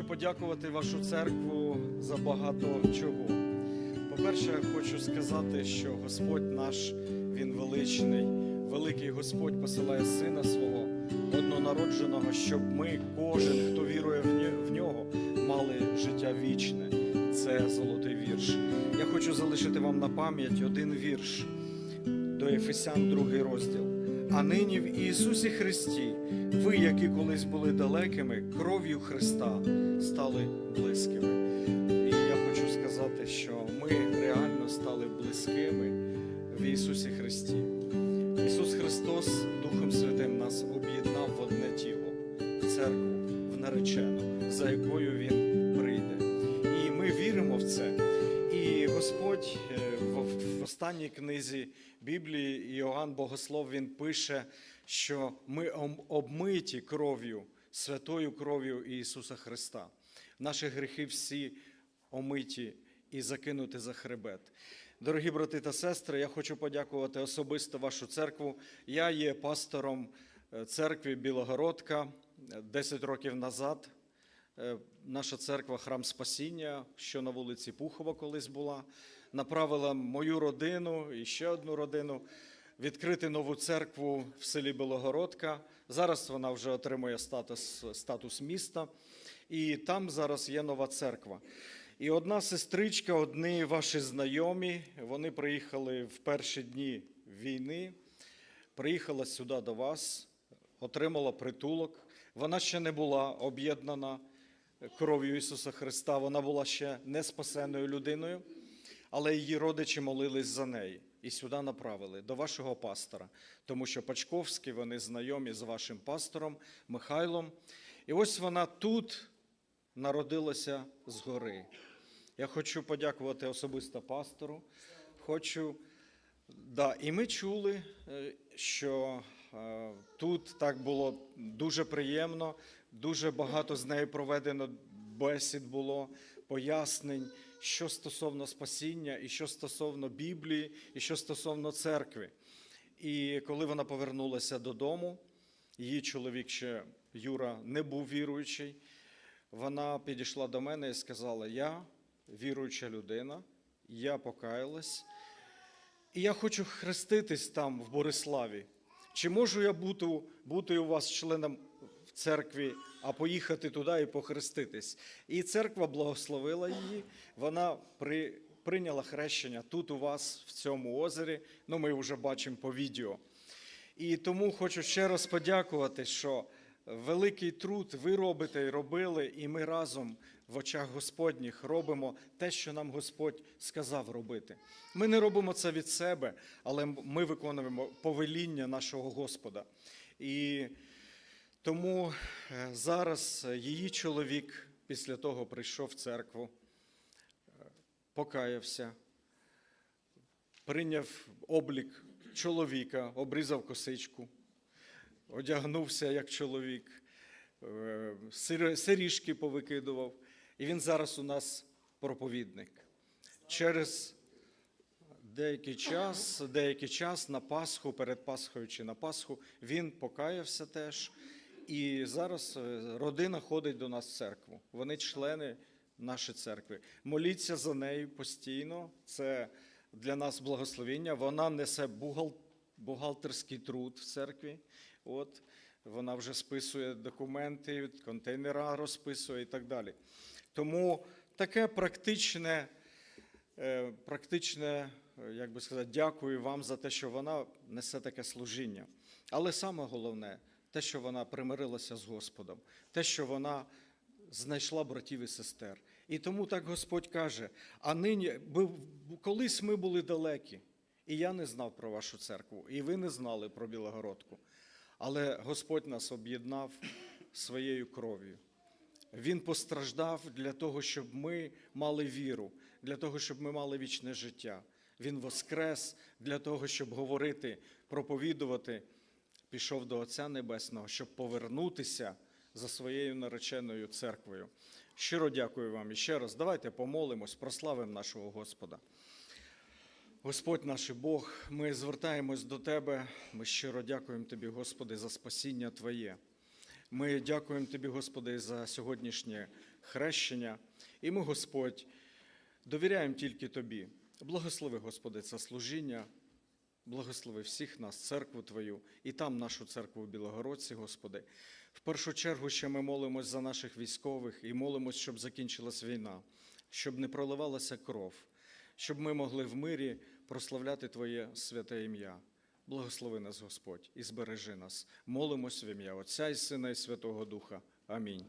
подякувати вашу церкву за багато чого. По-перше, хочу сказати, що Господь наш, Він величний, великий Господь посилає Сина свого однонародженого, щоб ми, кожен, хто вірує в нього, мали життя вічне. Це золотий вірш. Я хочу залишити вам на пам'ять один вірш до Ефесян, другий розділ. А нині в Ісусі Христі, ви, які колись були далекими, кров'ю Христа стали близькими. І я хочу сказати, що ми реально стали близькими в Ісусі Христі. Ісус Христос Духом Святим нас об'єднав в одне тіло, в церкву, в наречену, за якою Він прийде. І ми віримо в це. І Господь е, в- в останній книзі Біблії Іоанн Богослов він пише, що ми обмиті кров'ю, святою кров'ю Ісуса Христа. Наші гріхи всі омиті і закинути за хребет. Дорогі брати та сестри, я хочу подякувати особисто вашу церкву. Я є пастором е, церкви Білогородка Е, 10 років назад. Е, Наша церква Храм Спасіння, що на вулиці Пухова колись була, направила мою родину і ще одну родину відкрити нову церкву в селі Білогородка. Зараз вона вже отримує статус, статус міста, і там зараз є нова церква. І одна сестричка, одні ваші знайомі, вони приїхали в перші дні війни, приїхала сюди до вас, отримала притулок. Вона ще не була об'єднана кров'ю Ісуса Христа, вона була ще не спасеною людиною, але її родичі молились за неї і сюди направили до вашого пастора, тому що Пачковські вони знайомі з вашим пастором Михайлом. І ось вона тут народилася згори. Я хочу подякувати особисто пастору. Хочу, да, і ми чули, е, що е, тут так було дуже приємно, дуже багато з нею проведено бесід було, пояснень, що стосовно спасіння, і що стосовно Біблії, і що стосовно церкви. І коли вона повернулася додому, її чоловік ще Юра не був віруючий. Вона підійшла до мене і сказала: Я віруюча людина, я покаялась, і я хочу хреститись там, в Бориславі. Чи можу я бути, бути у вас членом в церкві, а поїхати туди і похреститись? І церква благословила її. Вона при, прийняла хрещення тут у вас, в цьому озері. Ну, ми вже бачимо по відео. І тому хочу ще раз подякувати, що великий труд ви робите і робили, і ми разом в очах Господніх робимо те, що нам Господь сказав робити. Ми не робимо це від себе, але ми виконуємо повеління нашого Господа. І тому е, зараз її чоловік після того прийшов в церкву, е, покаявся, прийняв облік чоловіка, обрізав косичку, одягнувся як чоловік, е, сиріжки повикидував. І він зараз у нас проповідник. Через деякий час, деякий час на Пасху, перед Пасхою чи на Пасху, він покаявся теж. І зараз е, родина ходить до нас в церкву. Вони члени нашої церкви. Моліться за нею постійно. Це для нас благословення. Вона несе бухгалтерський труд в церкві. От вона вже списує документи, контейнера розписує і так далі. Тому таке практичне, е, практичне, е, як би сказати, дякую вам за те, що вона несе таке служіння. Але саме головне, те, що вона примирилася з Господом, те, що вона знайшла братів і сестер. І тому так Господь каже: а нині, колись ми були далекі, і я не знав про вашу церкву, і ви не знали про Білогородку. Але Господь нас об'єднав своєю кров'ю. Він постраждав для того, щоб ми мали віру, для того, щоб ми мали вічне життя. Він воскрес для того, щоб говорити, проповідувати, пішов до Отця Небесного, щоб повернутися за своєю нареченою церквою. Щиро дякую вам і ще раз. Давайте помолимось, прославимо нашого Господа. Господь наш Бог, ми звертаємось до Тебе. Ми щиро дякуємо Тобі, Господи, за спасіння Твоє. Ми дякуємо Тобі, Господи, за сьогоднішнє хрещення. І ми, Господь, довіряємо тільки Тобі. Благослови, Господи, це служіння. Благослови всіх нас, церкву Твою, і там нашу церкву в Білогородці, Господи. В першу чергу ще ми молимось за наших військових і молимось, щоб закінчилась війна, щоб не проливалася кров, щоб ми могли в мирі прославляти Твоє святе ім'я. Благослови нас, Господь, і збережи нас. Молимось в ім'я Отця і Сина і Святого Духа. Амінь.